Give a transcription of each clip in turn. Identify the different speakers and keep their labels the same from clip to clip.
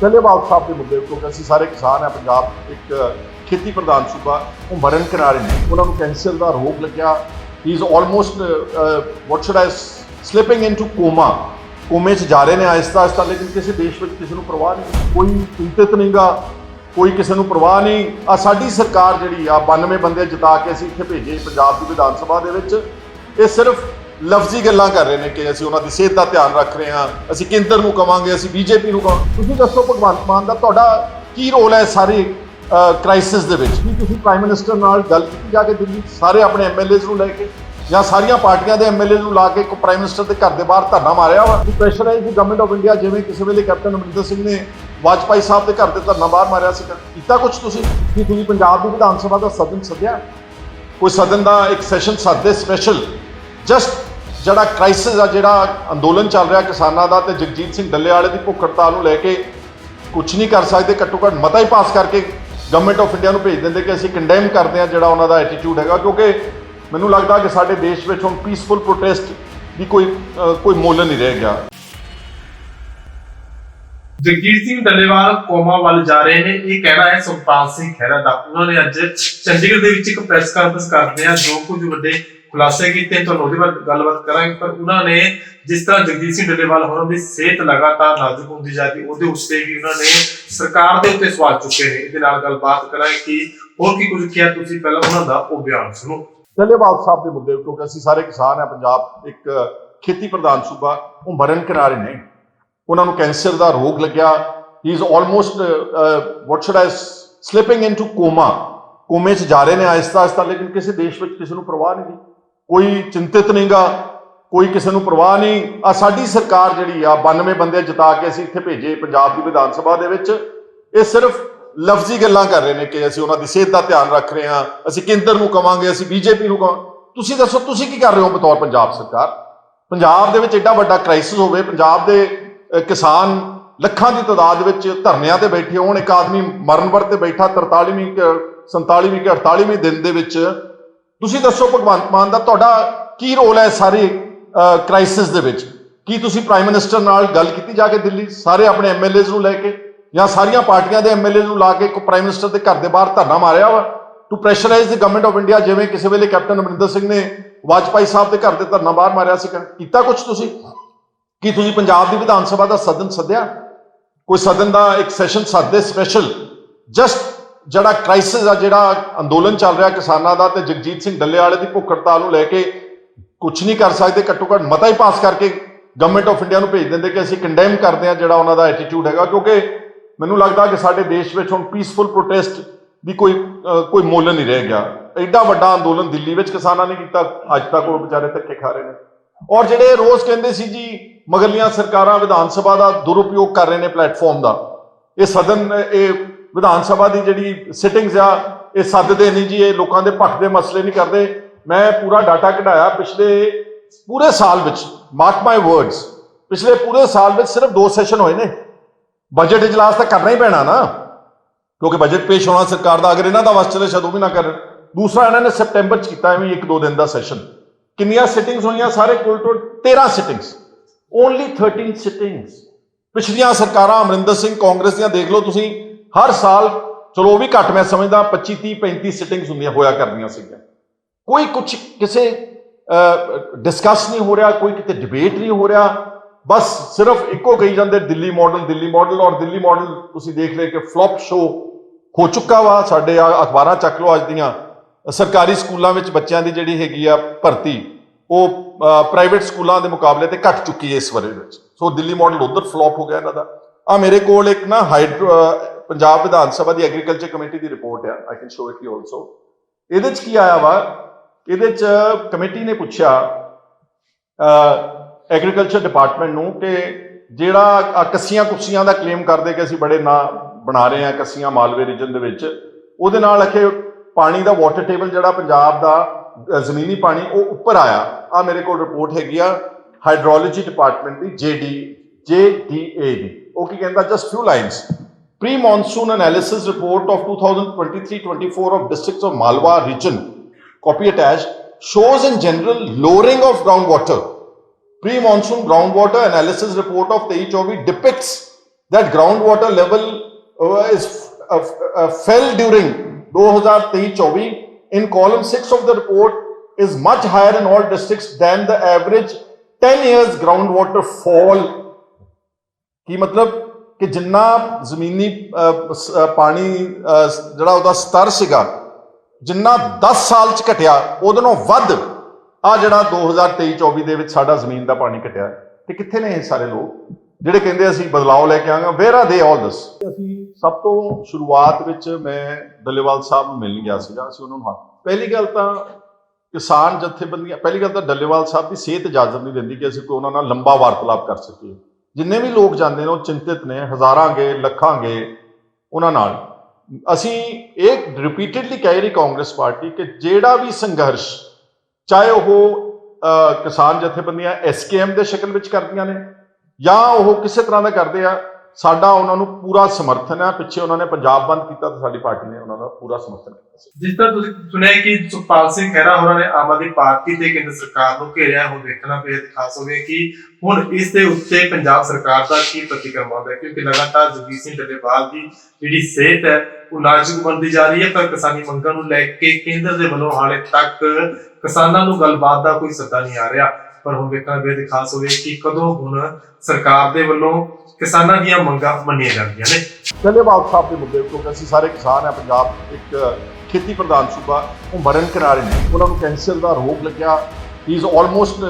Speaker 1: ਟੱਲੇਵਾਲ ਸਾਹਿਬ ਦੇ ਮੁੱਦੇ ਕਿਉਂਕਿ ਅਸੀਂ ਸਾਰੇ ਕਿਸਾਨ ਆ, ਪੰਜਾਬ ਇੱਕ ਖੇਤੀ ਪ੍ਰਧਾਨ ਸੂਬਾ, ਉਹ ਮਰਨ ਕਿਨਾਰੇ ਨੇ। ਉਹਨਾਂ ਨੂੰ ਕੈਂਸਰ ਦਾ ਰੋਗ ਲੱਗਿਆ। He is almost what should I slipping into coma ਕੋਮੇ 'ਚ ਜਾ ਰਹੇ ਨੇ ਆਹਿਸਤਾ ਆਹਿਸਤਾ, ਲੇਕਿਨ ਕਿਸੇ ਦੇਸ਼ ਵਿੱਚ ਕਿਸੇ ਨੂੰ ਪਰਵਾਹ ਨਹੀਂ। ਕੋਈ ਚਿੰਤਿਤ ਨਹੀਂਗਾ ਕੋਈ ਕਿਸੇ ਨੂੰ ਪਰਵਾਹ ਨਹੀਂ। ਆ ਸਾਡੀ ਸਰਕਾਰ ਜਿਹੜੀ ਆ 92 ਬੰਦੇ ਜਿਤਾ ਕੇ ਅਸੀਂ ਇੱਥੇ ਭੇਜੇ ਪੰਜਾਬ ਦੀ ਵਿਧਾਨ ਸਭਾ ਦੇ ਵਿੱਚ। ਇਹ ਸਿਰਫ ਲਫ਼ਜ਼ੀ ਗੱਲਾਂ ਕਰ ਰਹੇ ਨੇ ਕਿ ਅਸੀਂ ਉਹਨਾਂ ਦੀ ਸਿਹਤ ਦਾ ਧਿਆਨ ਰੱਖ ਰਹੇ ਹਾਂ, ਅਸੀਂ ਕੇਂਦਰ ਨੂੰ ਕਵਾਂਗੇ, ਅਸੀਂ ਬੀਜੇਪੀ ਨੂੰ ਕਵਾਂਗੇ। ਤੁਸੀਂ ਦੱਸੋ ਭਗਵੰਤ ਮਾਨ ਦਾ ਤੁਹਾਡਾ ਕੀ ਰੋਲ ਹੈ ਸਾਰੇ ਕ੍ਰਾਈਸਿਸ ਦੇ ਵਿੱਚ? ਕੀ ਤੁਸੀਂ ਪ੍ਰਾਈਮ ਮਿਨਿਸਟਰ ਨਾਲ ਗੱਲ ਕੀਤੀ ਜਾ ਕੇ ਦਿੱਲੀ ਸਾਰੇ ਆਪਣੇ ਐਮਐਲਏਜ਼ ਨੂੰ ਲੈ ਕੇ ਜਾਂ ਸਾਰੀਆਂ ਪਾਰਟੀਆਂ ਦੇ ਐਮਐਲਏ ਨੂੰ ਲਾ ਕੇ ਇੱਕ ਪ੍ਰਾਈਮ ਮਿਨਿਸਟਰ ਦੇ ਘਰ ਦੇ ਬਾਹਰ ਧਰਨਾ ਮਾਰਿਆ ਵਾ? ਪ੍ਰੈਸ਼ਰ ਹੈ ਕਿ ਗਵਰਨਮੈਂਟ ਆਫ ਇੰਡੀਆ ਜਿਵੇਂ ਕਿਸੇ ਵੇਲੇ ਕੈਪਟਨ ਅਮਰਿੰਦਰ ਸਿੰਘ ਨੇ ਵਾਜਪਾਈ ਸਾਹਿਬ ਦੇ ਘਰ ਦੇ ਧਰਨਾ ਬਾਹਰ ਮਾਰਿਆ ਸੀ ਕੀਤਾ ਕੁਝ ਤੁਸੀਂ? ਕਿ ਤੁਸੀਂ ਪੰਜਾਬ ਦੀ ਵਿਧਾਨ ਸਭਾ ਦਾ ਸਦਨ ਸੱਦਿਆ? ਕੋਈ ਸਦਨ ਦਾ ਇੱਕ ਸੈਸ਼ਨ ਸੱਦੇ ਸਪੈਸ਼ਲ ਜਸਟ ਜਿਹੜਾ ਕ੍ਰਾਈਸਿਸ ਆ, ਜਿਹੜਾ ਅੰਦੋਲਨ ਚੱਲ ਰਿਹਾ ਕਿਸਾਨਾਂ ਦਾ ਤੇ ਜਗਜੀਤ ਸਿੰਘ ਡੱਲੇਵਾਲੇ ਦੀ ਭੁੱਖ ਹੜਤਾਲ ਨੂੰ ਲੈ ਕੇ ਕੁਝ ਨਹੀਂ ਕਰ ਸਕਦੇ ਘੱਟੋ ਘੱਟ ਮਤਾ ਹੀ ਪਾਸ ਕਰਕੇ ਗਵਰਨਮੈਂਟ ਆਫ ਇੰਡੀਆ ਨੂੰ ਭੇਜ ਦਿੰਦੇ ਕਿ ਅਸੀਂ ਕੰਡੈਮ ਕਰਦੇ ਹਾਂ ਜਿਹੜਾ ਉਹਨਾਂ ਦਾ ਐਟੀਟਿਊਡ ਹੈਗਾ, ਕਿਉਂਕਿ ਮੈਨੂੰ ਲੱਗਦਾ ਕਿ ਸਾਡੇ ਦੇਸ਼ ਵਿੱਚ ਹੁਣ ਪੀਸਫੁਲ ਪ੍ਰੋਟੈਸਟ ਦੀ ਕੋਈ ਕੋਈ ਮੁੱਲ ਨਹੀਂ ਰਹਿ ਗਿਆ।
Speaker 2: ਜਗਜੀਤ ਸਿੰਘ ਡੱਲੇਵਾਲ ਕੋਮਾ ਵੱਲ ਜਾ ਰਹੇ ਨੇ, ਇਹ ਕਹਿਣਾ ਹੈ ਸੁਖਪਾਲ ਸਿੰਘ ਖਹਿਰਾ ਦਾ। ਉਹਨਾਂ ਨੇ ਅੱਜ ਚੰਡੀਗੜ੍ਹ ਦੇ ਵਿੱਚ ਇੱਕ ਪ੍ਰੈਸ ਕਾਨਫਰੰਸ ਕਰਦੇ ਆ, ਜੋ ਕੁਝ ਵੱਡੇ ਖੁਲਾਸੇ ਕੀਤੇ, ਤੁਹਾਨੂੰ ਉਹਦੇ ਬਾਰੇ ਗੱਲਬਾਤ ਕਰਾਂਗੇ, ਪਰ ਉਹਨਾਂ ਨੇ ਜਿਸ ਤਰ੍ਹਾਂ ਜਗਜੀਤ ਸਿੰਘ ਡੱਲੇਵਾਲ ਹੋਰਾਂ ਦੀ ਸਿਹਤ ਲਗਾਤਾਰ ਨਾਜ਼ੁਕ ਹੁੰਦੀ ਜਾ ਰਹੀ, ਉਹਦੇ ਉੱਤੇ ਵੀ ਉਹਨਾਂ ਨੇ ਸਰਕਾਰ ਦੇ ਉੱਤੇ ਸਵਾਲ ਚੁੱਕੇ ਨੇ। ਇਹਦੇ ਨਾਲ ਗੱਲਬਾਤ ਕਰਾਂਗੇ ਕਿ ਹੋਰ ਕੀ ਕੁਝ ਕਿਹਾ ਤੁਸੀਂ, ਪਹਿਲਾਂ ਉਹਨਾਂ ਦਾ ਉਹ ਬਿਆਨ ਸੁਣੋ।
Speaker 1: ਟੱਲੇਵਾਲ ਸਾਹਿਬ ਦੇ ਮੁੱਦੇ, ਕਿਉਂਕਿ ਅਸੀਂ ਸਾਰੇ ਕਿਸਾਨ ਆ ਪੰਜਾਬ ਇੱਕ ਖੇਤੀ ਪ੍ਰਧਾਨ ਸੂਬਾ, ਉਹ ਮਰਨ ਕਿਨਾਰੇ ਨੇ। ਉਹਨਾਂ ਨੂੰ ਕੈਂਸਰ ਦਾ ਰੋਗ ਲੱਗਿਆ। He is almost what should I slipping into coma ਕੋਮੇ 'ਚ ਜਾ ਰਹੇ ਨੇ ਆਹਿਸਤਾ ਆਹਿਸਤਾ ਲੇਕਿਨ ਕਿਸੇ ਦੇਸ਼ ਵਿੱਚ ਕਿਸੇ ਨੂੰ ਪਰਵਾਹ ਨਹੀਂ। ਕੋਈ ਚਿੰਤਿਤ ਨਹੀਂਗਾ, ਕੋਈ ਕਿਸੇ ਨੂੰ ਪਰਵਾਹ ਨਹੀਂ। ਆ ਸਾਡੀ ਸਰਕਾਰ ਜਿਹੜੀ ਆ 92 ਬੰਦੇ ਜਿਤਾ ਕੇ ਅਸੀਂ ਇੱਥੇ ਭੇਜੇ ਪੰਜਾਬ ਦੀ ਵਿਧਾਨ ਸਭਾ ਦੇ ਵਿੱਚ। ਇਹ ਸਿਰਫ ਲਫ਼ਜ਼ੀ ਗੱਲਾਂ ਕਰ ਰਹੇ ਨੇ ਕਿ ਅਸੀਂ ਉਹਨਾਂ ਦੀ ਸਿਹਤ ਦਾ ਧਿਆਨ ਰੱਖ ਰਹੇ ਹਾਂ, ਅਸੀਂ ਕੇਂਦਰ ਨੂੰ ਕਵਾਂਗੇ, ਅਸੀਂ ਬੀਜੇਪੀ ਨੂੰ ਕਵਾਂਗੇ ਤੁਸੀਂ ਦੱਸੋ, ਤੁਸੀਂ ਕੀ ਕਰ ਰਹੇ ਹੋ ਬਤੌਰ ਪੰਜਾਬ ਸਰਕਾਰ? ਪੰਜਾਬ ਦੇ ਵਿੱਚ ਐਡਾ ਵੱਡਾ ਕ੍ਰਾਈਸਿਸ ਹੋਵੇ, ਪੰਜਾਬ ਦੇ ਕਿਸਾਨ ਲੱਖਾਂ ਦੀ ਤਾਦਾਦ ਵਿੱਚ ਧਰਨਿਆਂ ਤੇ ਬੈਠੇ ਹੋਣ, ਇੱਕ ਆਦਮੀ ਮਰਨ ਵਰਤ ਤੇ ਬੈਠਾ 43ਵੀਂ ਕਿ 47ਵੀਂ ਕਿ 48ਵੀਂ ਦਿਨ ਦੇ ਵਿੱਚ ਤੁਸੀਂ ਦੱਸੋ ਭਗਵੰਤ ਮਾਨ ਦਾ ਤੁਹਾਡਾ ਕੀ ਰੋਲ ਹੈ ਸਾਰੇ ਕ੍ਰਾਈਸਿਸ ਦੇ ਵਿੱਚ? ਕੀ ਤੁਸੀਂ ਪ੍ਰਾਈਮ ਮਿਨਿਸਟਰ ਨਾਲ ਗੱਲ ਕੀਤੀ ਜਾ ਕੇ ਦਿੱਲੀ, ਸਾਰੇ ਆਪਣੇ ਐਮਐਲਏਜ਼ ਨੂੰ ਲੈ ਕੇ ਜਾਂ ਸਾਰੀਆਂ ਪਾਰਟੀਆਂ ਦੇ ਐਮਐਲਏ ਨੂੰ ਲਾ ਕੇ ਇੱਕ ਪ੍ਰਾਈਮ ਮਿਨਿਸਟਰ ਦੇ ਘਰ ਦੇ ਬਾਹਰ ਧਰਨਾ ਮਾਰਿਆ ਵਾ? To pressurise the government of India ਜਿਵੇਂ ਕਿਸੇ ਵੇਲੇ ਕੈਪਟਨ ਅਮਰਿੰਦਰ ਸਿੰਘ ਨੇ ਵਾਜਪਾਈ ਸਾਹਿਬ ਦੇ ਘਰ ਦੇ ਧਰਨਾ ਬਾਹਰ ਮਾਰਿਆ ਸੀ ਕੀਤਾ ਕੁਝ ਤੁਸੀਂ? ਕੀ ਤੁਸੀਂ ਪੰਜਾਬ ਦੀ ਵਿਧਾਨ ਸਭਾ ਦਾ ਸਦਨ ਸੱਦਿਆ? ਕੋਈ ਸਦਨ ਦਾ ਇੱਕ ਸੈਸ਼ਨ ਸੱਦੇ ਸਪੈਸ਼ਲ ਜਸਟ ਜਿਹੜਾ ਕ੍ਰਾਈਸਿਸ ਆ, ਜਿਹੜਾ ਅੰਦੋਲਨ ਚੱਲ ਰਿਹਾ ਕਿਸਾਨਾਂ ਦਾ ਤੇ ਜਗਜੀਤ ਸਿੰਘ ਡੱਲੇ ਵਾਲੇ ਦੀ ਭੁੱਖ ਹੜਤਾਲ ਨੂੰ ਲੈ ਕੇ ਕੁਝ ਨਹੀਂ ਕਰ ਸਕਦੇ, ਘੱਟੋ ਘੱਟ ਮਤਾ ਹੀ ਪਾਸ ਕਰਕੇ ਗਵਰਨਮੈਂਟ ਆਫ ਇੰਡੀਆ ਨੂੰ ਭੇਜ ਦਿੰਦੇ ਕਿ ਅਸੀਂ ਕੰਡੈਮ ਕਰਦੇ ਹਾਂ ਜਿਹੜਾ ਉਹਨਾਂ ਦਾ ਐਟੀਟਿਊਡ ਹੈਗਾ। ਕਿਉਂਕਿ ਮੈਨੂੰ ਲੱਗਦਾ ਕਿ ਸਾਡੇ ਦੇਸ਼ ਵਿੱਚ ਹੁਣ ਪੀਸਫੁਲ ਪ੍ਰੋਟੈਸਟ ਦੀ ਕੋਈ ਕੋਈ ਮੁੱਲ ਨਹੀਂ ਰਹਿ ਗਿਆ। ਐਡਾ ਵੱਡਾ ਅੰਦੋਲਨ ਦਿੱਲੀ ਵਿੱਚ ਕਿਸਾਨਾਂ ਨੇ ਕੀਤਾ, ਅੱਜ ਤੱਕ ਉਹ ਵਿਚਾਰੇ ਧੱਕੇ ਖਾ ਰਹੇ ਨੇ। ਔਰ ਜਿਹੜੇ ਰੋਜ਼ ਕਹਿੰਦੇ ਸੀ ਜੀ, ਮਗਰਲੀਆਂ ਸਰਕਾਰਾਂ ਵਿਧਾਨ ਸਭਾ ਦਾ ਦੁਰਉਪਯੋਗ ਕਰ ਰਹੇ ਨੇ ਪਲੇਟਫਾਰਮ ਦਾ, ਇਹ ਸਦਨ, ਇਹ ਵਿਧਾਨ ਸਭਾ ਦੀ ਜਿਹੜੀ ਸਿਟਿੰਗਸ ਆ, ਇਹ ਸੱਦਦੇ ਨਹੀਂ ਜੀ, ਇਹ ਲੋਕਾਂ ਦੇ ਪੱਖ ਦੇ ਮਸਲੇ ਨਹੀਂ ਕਰਦੇ। ਮੈਂ ਪੂਰਾ ਡਾਟਾ ਕਢਾਇਆ ਪਿਛਲੇ ਪੂਰੇ ਸਾਲ ਵਿੱਚ ਮਾਰਕ ਮਾਈ ਵਰਡਸ ਪਿਛਲੇ ਪੂਰੇ ਸਾਲ ਵਿੱਚ ਸਿਰਫ ਦੋ ਸੈਸ਼ਨ ਹੋਏ ਨੇ। ਬਜਟ ਇਜਲਾਸ ਤਾਂ ਕਰਨਾ ਹੀ ਪੈਣਾ ਨਾ, ਕਿਉਂਕਿ ਬਜਟ ਪੇਸ਼ ਹੋਣਾ ਸਰਕਾਰ ਦਾ, ਅਗਰ ਇਹਨਾਂ ਦਾ ਵਸ ਚਲੇ ਸ਼ਾਇਦ ਵੀ ਨਾ ਕਰਨ। ਦੂਸਰਾ ਇਹਨਾਂ ਨੇ ਸਪਟੈਂਬਰ ਚ ਕੀਤਾ, ਐਵੇਂ ਇੱਕ ਦੋ ਦਿਨ ਦਾ ਸੈਸ਼ਨ ਕਿੰਨੀਆਂ ਸਿਟਿੰਗਸ ਹੋਈਆਂ? ਸਾਰੇ ਕੁੱਲ ਟੋਟਲ 13 ਸਿਟਿੰਗਸ ਓਨਲੀ 13 ਸਿਟਿੰਗਸ ਪਿਛਲੀਆਂ ਸਰਕਾਰਾਂ ਅਮਰਿੰਦਰ ਸਿੰਘ, ਕਾਂਗਰਸ ਦੀਆਂ, ਦੇਖ ਲਓ ਤੁਸੀਂ ਹਰ ਸਾਲ, ਚਲੋ ਉਹ ਵੀ ਘੱਟ ਮੈਂ ਸਮਝਦਾ 25 30 35 ਸਿਟਿੰਗਸ ਹੁੰਦੀਆਂ ਹੋਇਆ ਕਰਦੀਆਂ ਸੀਗੀਆਂ। ਕੋਈ ਕੁਝ ਕਿਸੇ ਡਿਸਕਸ ਨਹੀਂ ਹੋ ਰਿਹਾ, ਕੋਈ ਕਿਤੇ ਡਿਬੇਟ ਨਹੀਂ ਹੋ ਰਿਹਾ। ਬਸ ਸਿਰਫ ਇੱਕੋ ਕਹੀ ਜਾਂਦੇ, ਦਿੱਲੀ ਮਾਡਲ ਦਿੱਲੀ ਮਾਡਲ ਔਰ ਦਿੱਲੀ ਮਾਡਲ ਤੁਸੀਂ ਦੇਖ ਰਹੇ ਕਿ ਫਲॉप ਸ਼ੋ ਹੋ ਚੁੱਕਾ ਵਾ। ਸਾਡੇ ਆ ਅਖਬਾਰਾਂ ਚੱਕ ਲਓ ਅੱਜ ਦੀਆਂ। ਸਰਕਾਰੀ ਸਕੂਲਾਂ ਵਿੱਚ ਬੱਚਿਆਂ ਦੀ ਜਿਹੜੀ ਹੈਗੀ ਆ ਭਰਤੀ, ਉਹ ਪ੍ਰਾਈਵੇਟ ਸਕੂਲਾਂ ਦੇ ਮੁਕਾਬਲੇ ਤੇ ਘਟ ਚੁੱਕੀ ਹੈ ਇਸ ਵਰੇ ਵਿੱਚ। ਸੋ ਦਿੱਲੀ ਮਾਡਲ ਉਧਰ ਫਲॉप ਹੋ ਗਿਆ ਇਹਨਾਂ ਦਾ। ਆ ਮੇਰੇ ਕੋਲ ਇੱਕ ਨਾ ਹਾਈਡਰੋ ਪੰਜਾਬ ਵਿਧਾਨ ਸਭਾ ਦੀ ਐਗਰੀਕਲਚਰ ਕਮੇਟੀ ਦੀ ਰਿਪੋਰਟ ਆ I can show it you also ਇਹਦੇ ਚ ਕੀ ਆਇਆ ਵਾ? ਇਹਦੇ ਚ ਕਮੇਟੀ ਨੇ ਪੁੱਛਿਆ ਐਗਰੀਕਲਚਰ ਡਿਪਾਰਟਮੈਂਟ ਨੂੰ ਕਿ ਜਿਹੜਾ ਕੱਸੀਆਂ ਕੁੱਸੀਆਂ ਦਾ ਕਲੇਮ ਕਰਦੇ ਕਿ ਅਸੀਂ ਬੜੇ ਨਾ ਬਣਾ ਰਹੇ ਹਾਂ ਕੱਸੀਆਂ ਮਾਲਵੇ ਰੀਜਨ ਦੇ ਵਿੱਚ, ਉਹਦੇ ਨਾਲ ਅਖੇ ਪਾਣੀ ਦਾ ਵਾਟਰ ਟੇਬਲ ਜਿਹੜਾ ਪੰਜਾਬ ਦਾ ਜ਼ਮੀਨੀ ਪਾਣੀ, ਉਹ ਉੱਪਰ ਆਇਆ। ਆ ਮੇਰੇ ਕੋਲ ਰਿਪੋਰਟ ਹੈਗੀ ਆ ਹਾਈਡਰੋਲੋਜੀ ਡਿਪਾਰਟਮੈਂਟ ਦੀ ਜੇਡੀ ਜੇਡੀਏ ਦੀ ਉਹ ਕੀ ਕਹਿੰਦਾ just few lines pre-monsoon analysis report of 2023-24 of districts of Malwa region, copy attached, shows in general lowering of groundwater. Pre-monsoon groundwater analysis report of Tehi Chauvi depicts that groundwater level uh, is uh, uh, fell during 2023-24 in column 6 of the report is much higher in all districts than the average 10 years groundwater fall Ki matlab. ਕਿ ਜਿੰਨਾ ਜ਼ਮੀਨੀ ਪਾਣੀ ਜਿਹੜਾ ਉਹਦਾ ਸਤਰ ਸੀਗਾ, ਜਿੰਨਾ 10 ਸਾਲ ਚ ਘਟਿਆ ਉਹਦੇ ਨਾਲੋਂ ਵੱਧ ਆ ਜਿਹੜਾ 2023-24 ਦੇ ਵਿੱਚ ਸਾਡਾ ਜ਼ਮੀਨ ਦਾ ਪਾਣੀ ਘਟਿਆ। ਤੇ ਕਿੱਥੇ ਨੇ ਇਹ ਸਾਰੇ ਲੋਕ? ਜਿਹੜੇ ਕਹਿੰਦੇ ਅਸੀਂ ਬਦਲਾਅ ਲੈ ਕੇ ਆਵਾਂਗੇ ਵੇਅਰ ਆਰ ਦੇ ਆਲ ਦਿਸ ਅਸੀਂ ਸਭ ਤੋਂ ਸ਼ੁਰੂਆਤ ਵਿੱਚ ਮੈਂ ਡੱਲੇਵਾਲ ਸਾਹਿਬ ਨੂੰ ਮਿਲਣ ਗਿਆ ਸੀਗਾ, ਅਸੀਂ ਉਹਨਾਂ ਨੂੰ ਹਾਂ ਪਹਿਲੀ ਗੱਲ ਤਾਂ ਕਿਸਾਨ ਜਥੇਬੰਦੀਆਂ ਪਹਿਲੀ ਗੱਲ ਤਾਂ ਡੱਲੇਵਾਲ ਸਾਹਿਬ ਦੀ ਸਿਹਤ ਇਜਾਜ਼ਤ ਨਹੀਂ ਦਿੰਦੀ ਕਿ ਅਸੀਂ ਕੋਈ ਉਹਨਾਂ ਨਾਲ ਲੰਬਾ ਵਾਰਤਾਲਾਪ ਕਰ ਸਕੀਏ। ਜਿੰਨੇ ਵੀ ਲੋਕ ਜਾਂਦੇ ਨੇ, ਉਹ ਚਿੰਤਿਤ ਨੇ, ਹਜ਼ਾਰਾਂ ਗੇ ਲੱਖਾਂ ਗੇ ਉਹਨਾਂ ਨਾਲ। ਅਸੀਂ ਇਹ ਰਿਪੀਟਿਡਲੀ ਕਹਿ ਰਹੀ ਕਾਂਗਰਸ ਪਾਰਟੀ ਕਿ ਜਿਹੜਾ ਵੀ ਸੰਘਰਸ਼, ਚਾਹੇ ਉਹ ਕਿਸਾਨ ਜਥੇਬੰਦੀਆਂ ਐਸਕੇਐਮ ਦੇ ਸ਼ਕਲ ਵਿੱਚ ਕਰਦੀਆਂ ਨੇ, ਜਾਂ ਉਹ ਕਿਸੇ ਤਰ੍ਹਾਂ ਦਾ ਕਰਦੇ ਆ ਸਾਡਾ ਉਹਨਾਂ ਨੂੰ ਪੂਰਾ ਸਮਰਥਨ ਹੈ। ਪਿੱਛੇ ਉਹਨਾਂ ਨੇ ਪੰਜਾਬ ਬੰਦ ਕੀਤਾ ਤਾਂ ਸਾਡੀ ਪਾਰਟੀ ਨੇ ਉਹਨਾਂ ਦਾ ਪੂਰਾ ਸਮਰਥਨ ਕੀਤਾ ਸੀ।
Speaker 2: ਜਿਸ ਤਰ੍ਹਾਂ ਤੁਸੀਂ ਸੁਣਿਆ ਕਿ ਸੁਖਪਾਲ ਸਿੰਘ ਖਹਿਰਾ ਹੋਰਾਂ ਨੇ ਆਮ ਆਦਮੀ ਪਾਰਟੀ ਤੇ ਕੇਂਦਰ ਸਰਕਾਰ ਨੂੰ ਘੇਰਿਆ ਹੁਣ ਦੇਖਣਾ ਬੇहद ਖਾਸ ਹੋਵੇ ਕਿ ਹੁਣ ਇਸ ਦੇ ਉੱਤੇ ਪੰਜਾਬ ਸਰਕਾਰ ਦਾ ਕੀ ਪ੍ਰਤੀਕਰਮ ਆਉਂਦਾ ਹੈ, ਕਿਉਂਕਿ ਲਗਾਤਾਰ ਜਗਜੀਤ ਸਿੰਘ ਡੱਲੇਵਾਲ ਦੀ ਜਿਹੜੀ ਸਿਹਤ ਹੈ, ਉਹ ਨਾਜ਼ੁਕ ਬਣਦੀ ਜਾ ਰਹੀ ਹੈ, ਪਰ ਕਿਸਾਨੀ ਮੰਗਾਂ ਨੂੰ ਲੈ ਕੇ ਕੇਂਦਰ ਦੇ ਵੱਲੋਂ ਹਾਲੇ ਤੱਕ ਕਿਸਾਨਾਂ ਨੂੰ ਗੱਲਬਾਤ ਦਾ ਕੋਈ ਸੱਦਾ ਨਹੀਂ ਆ ਰਿਹਾ। ਪਰ ਹੁਣ ਵੇਖਣਾ ਬੇहद ਖਾਸ ਹੋਵੇ ਕਿ ਕਦੋਂ ਹੁਣ ਸਰਕਾਰ ਦੇ ਵੱਲੋਂ ਕਿਸਾਨਾਂ ਦੀਆਂ ਮੰਗਾਂ ਮੰਨੀਆਂ ਜਾਂਦੀਆਂ ਨੇ।
Speaker 1: ਡੱਲੇਵਾਲ ਸਾਹਿਬ ਦੇ ਮੁੱਦੇ ਕਿਉਂਕਿ ਅਸੀਂ ਸਾਰੇ ਕਿਸਾਨ ਆ ਪੰਜਾਬ ਇੱਕ ਖੇਤੀ ਪ੍ਰਧਾਨ ਸੂਬਾ, ਉਹ ਮਰਨ ਕਿਨਾਰੇ ਨੇ। ਉਹਨਾਂ ਨੂੰ ਕੈਂਸਰ ਦਾ ਰੋਗ ਲੱਗਿਆ। He is almost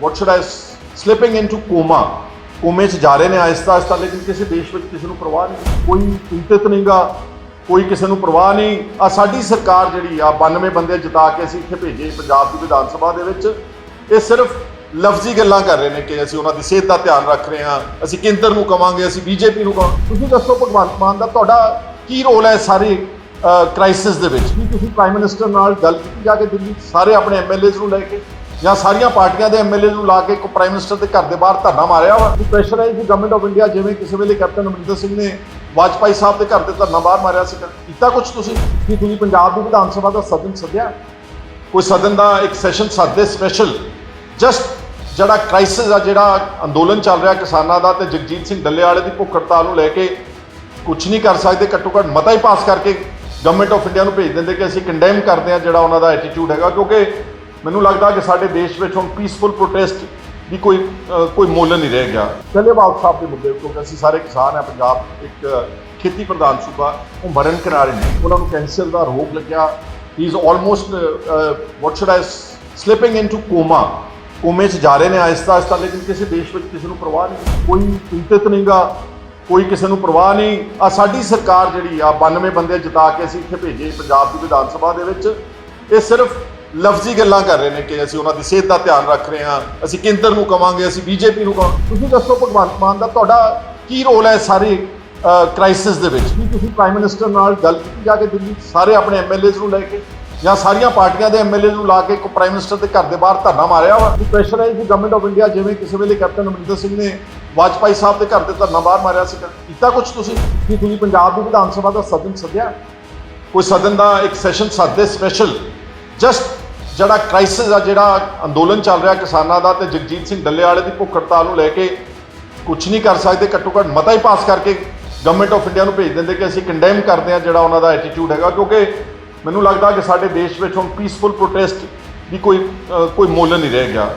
Speaker 1: what should I slipping into coma ਕੋਮੇ 'ਚ ਜਾ ਰਹੇ ਨੇ ਆਹਿਸਤਾ ਆਹਿਸਤਾ, ਲੇਕਿਨ ਕਿਸੇ ਦੇਸ਼ ਵਿੱਚ ਕਿਸੇ ਨੂੰ ਪਰਵਾਹ ਨਹੀਂ। ਕੋਈ ਚਿੰਤਿਤ ਨਹੀਂਗਾ, ਕੋਈ ਕਿਸੇ ਨੂੰ ਪਰਵਾਹ ਨਹੀਂ। ਆ ਸਾਡੀ ਸਰਕਾਰ ਜਿਹੜੀ ਆ 92 ਬੰਦੇ ਜਿਤਾ ਕੇ ਅਸੀਂ ਇੱਥੇ ਭੇਜੇ ਪੰਜਾਬ ਦੀ ਵਿਧਾਨ ਸਭਾ ਦੇ ਵਿੱਚ। ਇਹ ਸਿਰਫ ਲਫ਼ਜ਼ੀ ਗੱਲਾਂ ਕਰ ਰਹੇ ਨੇ ਕਿ ਅਸੀਂ ਉਹਨਾਂ ਦੀ ਸਿਹਤ ਦਾ ਧਿਆਨ ਰੱਖ ਰਹੇ ਹਾਂ, ਅਸੀਂ ਕੇਂਦਰ ਨੂੰ ਕਵਾਂਗੇ, ਅਸੀਂ ਬੀਜੇਪੀ ਨੂੰ ਕਵਾਂਗੇ। ਤੁਸੀਂ ਦੱਸੋ ਭਗਵੰਤ ਮਾਨ ਦਾ ਤੁਹਾਡਾ ਕੀ ਰੋਲ ਹੈ ਸਾਰੇ ਕ੍ਰਾਈਸਿਸ ਦੇ ਵਿੱਚ? ਕੀ ਤੁਸੀਂ ਪ੍ਰਾਈਮ ਮਿਨਿਸਟਰ ਨਾਲ ਗੱਲ ਕੀਤੀ ਜਾ ਕੇ ਦਿੱਲੀ? ਸਾਰੇ ਆਪਣੇ ਐਮਐਲਏਜ਼ ਨੂੰ ਲੈ ਕੇ ਜਾਂ ਸਾਰੀਆਂ ਪਾਰਟੀਆਂ ਦੇ ਐਮਐਲਏ ਨੂੰ ਲਾ ਕੇ ਇੱਕ ਪ੍ਰਾਈਮ ਮਿਨਿਸਟਰ ਦੇ ਘਰ ਦੇ ਬਾਹਰ ਧਰਨਾ ਮਾਰਿਆ ਵਾ? Pressurise the government of India ਜਿਵੇਂ ਕਿਸੇ ਵੇਲੇ ਕੈਪਟਨ ਅਮਰਿੰਦਰ ਸਿੰਘ ਨੇ ਵਾਜਪਾਈ ਸਾਹਿਬ ਦੇ ਘਰ ਦੇ ਧਰਨਾ ਬਾਹਰ ਮਾਰਿਆ ਸੀ ਕੀਤਾ ਕੁਝ ਤੁਸੀਂ? ਕਿ ਤੁਸੀਂ ਪੰਜਾਬ ਦੀ ਵਿਧਾਨ ਸਭਾ ਦਾ ਸਦਨ ਸੱਦਿਆ? ਕੋਈ ਸਦਨ ਦਾ ਇੱਕ ਸੈਸ਼ਨ ਸੱਦਦੇ ਸਪੈਸ਼ਲ ਜਸਟ ਜਿਹੜਾ ਕ੍ਰਾਈਸਿਸ ਆ, ਜਿਹੜਾ ਅੰਦੋਲਨ ਚੱਲ ਰਿਹਾ ਕਿਸਾਨਾਂ ਦਾ ਤੇ ਜਗਜੀਤ ਸਿੰਘ ਡੱਲੇ ਵਾਲੇ ਦੀ ਭੁੱਖ ਹੜਤਾਲ ਨੂੰ ਲੈ ਕੇ ਕੁਝ ਨਹੀਂ ਕਰ ਸਕਦੇ ਘੱਟੋ ਘੱਟ ਮਤਾ ਹੀ ਪਾਸ ਕਰਕੇ ਗਵਰਨਮੈਂਟ ਆਫ ਇੰਡੀਆ ਨੂੰ ਭੇਜ ਦਿੰਦੇ ਕਿ ਅਸੀਂ ਕੰਡੈਮ ਕਰਦੇ ਹਾਂ ਜਿਹੜਾ ਉਹਨਾਂ ਦਾ ਐਟੀਟਿਊਡ ਹੈਗਾ, ਕਿਉਂਕਿ ਮੈਨੂੰ ਲੱਗਦਾ ਕਿ ਸਾਡੇ ਦੇਸ਼ ਵਿੱਚ ਹੁਣ ਪੀਸਫੁਲ ਪ੍ਰੋਟੈਸਟ ਦੀ ਕੋਈ ਕੋਈ ਮੁੱਲ ਨਹੀਂ ਰਹਿ ਗਿਆ। ਡੱਲੇਵਾਲ ਸਾਹਿਬ ਦੇ ਮੁੱਦੇ ਕਿਉਂਕਿ ਅਸੀਂ ਸਾਰੇ ਕਿਸਾਨ ਆ ਪੰਜਾਬ ਇੱਕ ਖੇਤੀ ਪ੍ਰਧਾਨ ਸੂਬਾ, ਉਹ ਮਰਨ ਕਿਨਾਰੇ ਨੇ। ਉਹਨਾਂ ਨੂੰ ਕੈਂਸਰ ਦਾ ਰੋਗ ਲੱਗਿਆ। He is almost what should I slipping into coma ਕੋਮੇ 'ਚ ਜਾ ਰਹੇ ਨੇ ਆਹਿਸਤਾ ਆਹਿਸਤਾ, ਲੇਕਿਨ ਕਿਸੇ ਦੇਸ਼ ਵਿੱਚ ਕਿਸੇ ਨੂੰ ਪਰਵਾਹ ਨਹੀਂ, ਕੋਈ ਚਿੰਤਿਤ ਨਹੀਂਗਾ, ਕੋਈ ਕਿਸੇ ਨੂੰ ਪਰਵਾਹ ਨਹੀਂ। ਆ ਸਾਡੀ ਸਰਕਾਰ ਜਿਹੜੀ ਆ 92 ਬੰਦੇ ਜਿਤਾ ਕੇ ਅਸੀਂ ਇੱਥੇ ਭੇਜੇ ਪੰਜਾਬ ਦੀ ਵਿਧਾਨ ਸਭਾ ਦੇ ਵਿੱਚ। ਇਹ ਸਿਰਫ ਲਫ਼ਜ਼ੀ ਗੱਲਾਂ ਕਰ ਰਹੇ ਨੇ ਕਿ ਅਸੀਂ ਉਹਨਾਂ ਦੀ ਸਿਹਤ ਦਾ ਧਿਆਨ ਰੱਖ ਰਹੇ ਹਾਂ, ਅਸੀਂ ਕੇਂਦਰ ਨੂੰ ਕਵਾਂਗੇ, ਅਸੀਂ ਬੀਜੇਪੀ ਨੂੰ ਕਵਾਂਗੇ। ਤੁਸੀਂ ਦੱਸੋ ਭਗਵੰਤ ਮਾਨ ਦਾ ਤੁਹਾਡਾ ਕੀ ਰੋਲ ਹੈ ਸਾਰੇ ਕ੍ਰਾਈਸਿਸ ਦੇ ਵਿੱਚ? ਕੀ ਤੁਸੀਂ ਪ੍ਰਾਈਮ ਮਿਨਿਸਟਰ ਨਾਲ ਗੱਲ ਕੀਤੀ ਜਾ ਕੇ ਦਿੱਲੀ, ਸਾਰੇ ਆਪਣੇ ਐਮਐਲਏਜ਼ ਨੂੰ ਲੈ ਕੇ? ਜਾਂ ਸਾਰੀਆਂ ਪਾਰਟੀਆਂ ਦੇ ਐਮਐਲਏ ਨੂੰ ਲਾ ਕੇ ਇੱਕ ਪ੍ਰਾਈਮ ਮਿਨਿਸਟਰ ਦੇ ਘਰ ਦੇ ਬਾਹਰ ਧਰਨਾ ਮਾਰਿਆ ਵਾ। Pressure pressurise the government of India ਜਿਵੇਂ ਕਿਸੇ ਵੇਲੇ ਕੈਪਟਨ ਅਮਰਿੰਦਰ ਸਿੰਘ ਨੇ ਵਾਜਪਾਈ ਸਾਹਿਬ ਦੇ ਘਰ ਦੇ ਧਰਨਾ ਬਾਹਰ ਮਾਰਿਆ ਸੀ। ਕੀਤਾ ਕੁਝ ਤੁਸੀਂ? ਕਿ ਤੁਸੀਂ ਪੰਜਾਬ ਦੀ ਵਿਧਾਨ ਸਭਾ ਦਾ ਸਦਨ ਸੱਦਿਆ? ਕੋਈ ਸਦਨ ਦਾ ਇੱਕ ਸੈਸ਼ਨ ਸੱਦੇ ਸਪੈਸ਼ਲ ਜਸਟ ਜਿਹੜਾ ਕ੍ਰਾਈਸਿਸ ਆ, ਜਿਹੜਾ ਅੰਦੋਲਨ ਚੱਲ ਰਿਹਾ ਕਿਸਾਨਾਂ ਦਾ ਤੇ ਜਗਜੀਤ ਸਿੰਘ ਡੱਲੇ ਵਾਲੇ ਦੀ ਭੁੱਖ ਹੜਤਾਲ ਨੂੰ ਲੈ ਕੇ ਕੁਝ ਨਹੀਂ ਕਰ ਸਕਦੇ ਘੱਟੋ ਘੱਟ ਮਤਾ ਹੀ ਪਾਸ ਕਰਕੇ ਗਵਰਨਮੈਂਟ ਆਫ ਇੰਡੀਆ ਨੂੰ ਭੇਜ ਦਿੰਦੇ ਕਿ ਅਸੀਂ ਕੰਡੈਮ ਕਰਦੇ ਹਾਂ ਜਿਹੜਾ ਉਹਨਾਂ ਦਾ ਐਟੀਟਿਊਡ ਹੈਗਾ, ਕਿਉਂਕਿ ਮੈਨੂੰ ਲੱਗਦਾ ਕਿ ਸਾਡੇ ਦੇਸ਼ ਵਿੱਚ ਹੁਣ ਪੀਸਫੁਲ ਪ੍ਰੋਟੈਸਟ ਦੀ ਕੋਈ ਕੋਈ ਮੁੱਲ ਨਹੀਂ ਰਹਿ ਗਿਆ।